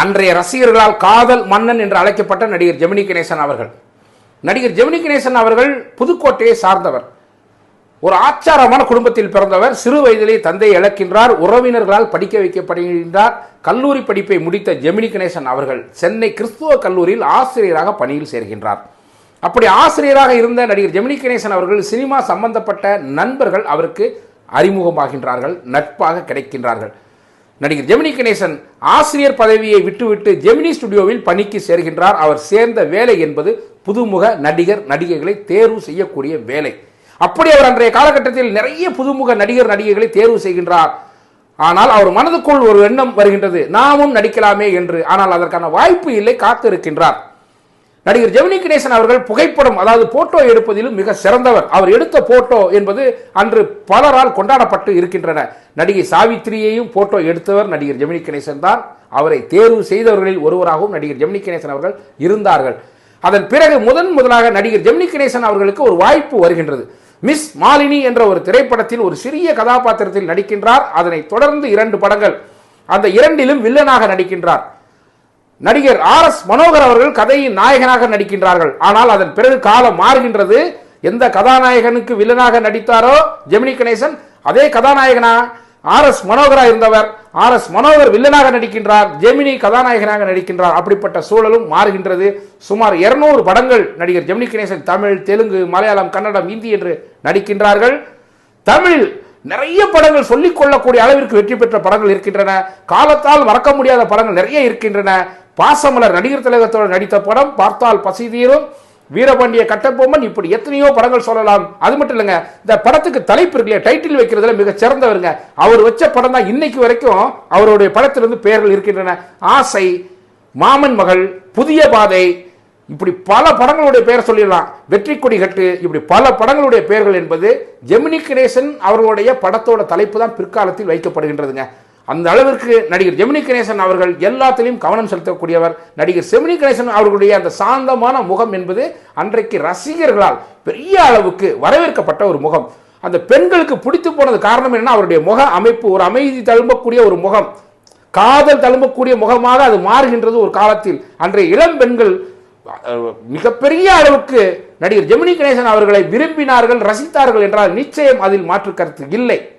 அன்றைய ரசிகர்களால் காதல் மன்னன் என்று அழைக்கப்பட்ட நடிகர் ஜெமினி கணேசன் அவர்கள். நடிகர் ஜெமினி கணேசன் அவர்கள் புதுக்கோட்டையை சார்ந்தவர். ஒரு ஆச்சாரமான குடும்பத்தில் பிறந்தவர். சிறு வயதிலே தந்தையை இழக்கின்றார். உறவினர்களால் படிக்க வைக்கப்படுகின்றார். கல்லூரி படிப்பை முடித்த ஜெமினி கணேசன் அவர்கள் சென்னை கிறிஸ்துவ கல்லூரியில் ஆசிரியராக பணியில் சேர்கின்றார். அப்படி ஆசிரியராக இருந்த நடிகர் ஜெமினி கணேசன் அவர்கள் சினிமா சம்பந்தப்பட்ட நண்பர்கள் அவருக்கு அறிமுகமாகின்றார்கள். நட்பாக கிடைக்கின்றார்கள். நடிகர் ஜெமினி கணேசன் ஆசிரியர் பதவியை விட்டுவிட்டு ஜெமினி ஸ்டுடியோவில் பணிக்கு சேர்கின்றார். அவர் சேர்ந்த வேலை என்பது புதுமுக நடிகர் நடிகைகளை தேர்வு செய்யக்கூடிய வேலை. அப்படி அவர் அன்றைய காலகட்டத்தில் நிறைய புதுமுக நடிகர் நடிகைகளை தேர்வு செய்கின்றார். ஆனால் அவர் மனதுக்குள் ஒரு எண்ணம் வருகின்றது. நாமும் நடிக்கலாமே என்று. ஆனால் அதற்கான வாய்ப்பு இல்லை காத்திருக்கின்றார். நடிகர் ஜெமினி கணேசன் அவர்கள் புகைப்படம் அதாவது போட்டோ எடுப்பதிலும் மிக சிறந்தவர். அவர் எடுத்த போட்டோ என்பது அன்று பலரால் கொண்டாடப்பட்டு இருக்கின்றன. நடிகை சாவித்திரியையும் போட்டோ எடுத்தவர் நடிகர் ஜெமினி கணேசன் தான். அவரை தேர்வு செய்தவர்களில் ஒருவராகவும் நடிகர் ஜெமினி கணேசன் அவர்கள் இருந்தார்கள். அதன் பிறகு முதன் முதலாக நடிகர் ஜெமினி கணேசன் அவர்களுக்கு ஒரு வாய்ப்பு வருகின்றது. மிஸ் மாலினி என்ற ஒரு திரைப்படத்தில் ஒரு சிறிய கதாபாத்திரத்தில் நடிக்கின்றார். அதனை தொடர்ந்து இரண்டு படங்கள். அந்த இரண்டிலும் வில்லனாக நடிக்கின்றார். நடிகர் ஆர் எஸ் மனோகர் அவர்கள் கதையின் நாயகனாக நடிக்கின்றார்கள். ஆனால் அதன் பிறகு காலம் மாறுகின்றது. எந்த கதாநாயகனுக்கு வில்லனாக நடித்தாரோ ஜெமினி கணேசன் அதே கதாநாயகனா ஆர் எஸ் மனோகரா இருந்தவர். ஆர் எஸ் மனோகர் வில்லனாக நடிக்கின்றார் ஜெமினி கதாநாயகனாக நடிக்கின்றார். அப்படிப்பட்ட சூழலும் மாறுகின்றது. சுமார் 200 படங்கள் நடிகர் ஜெமினி கணேசன் தமிழ் தெலுங்கு மலையாளம் கன்னடம் இந்தி என்று நடிக்கின்றார்கள். தமிழில் நிறைய படங்கள் சொல்லிக் கொள்ளக்கூடிய அளவிற்கு வெற்றி பெற்ற படங்கள் இருக்கின்றன. காலத்தால் மறக்க முடியாத படங்கள் நிறைய இருக்கின்றன. பாசமலர் நடிகர் திலகத்தோடு நடித்த படம் பார்த்தால் பசி தீரும். வீரபாண்டிய கட்டபொம்மன் இப்படி எத்தனையோ படங்கள் சொல்லலாம். அது மட்டும் இல்லைங்க இந்த படத்துக்கு தலைப்பு இருக்கு டைட்டில் வைக்கிறதுல மிக சிறந்தவருங்க. அவர் வச்ச படம் தான் இன்னைக்கு வரைக்கும் அவருடைய படத்திலிருந்து பெயர்கள் இருக்கின்றன. ஆசை மாமன் மகள் புதிய பாதை இப்படி பல படங்களுடைய பெயர் சொல்லிடலாம். வெற்றி கொடி கட்டு இப்படி பல படங்களுடைய பெயர்கள் என்பது ஜெமினி கணேசன் அவர்களுடைய படத்தோட தலைப்பு தான் பிற்காலத்தில் வைக்கப்படுகின்றதுங்க. அந்த அளவிற்கு நடிகர் ஜெமினி கணேசன் அவர்கள் எல்லாத்திலையும் கவனம் செலுத்தக்கூடியவர். நடிகர் செமினி கணேசன் அவர்களுடைய அந்த சாந்தமான முகம் என்பது அன்றைக்கு ரசிகர்களால் பெரிய அளவுக்கு வரவேற்கப்பட்ட ஒரு முகம். அந்த பெண்களுக்கு பிடித்து போனது காரணம் என்னன்னா அவருடைய முக அமைப்பு ஒரு அமைதி தழும்பக்கூடிய ஒரு முகம். காதல் தழும்பக்கூடிய முகமாக அது மாறுகின்றது ஒரு காலத்தில். அன்றைய இளம் பெண்கள் மிகப்பெரிய அளவுக்கு நடிகர் ஜெமினி கணேசன் அவர்களை விரும்பினார்கள் ரசித்தார்கள் என்றால் நிச்சயம் அதில் மாற்று கருத்து இல்லை.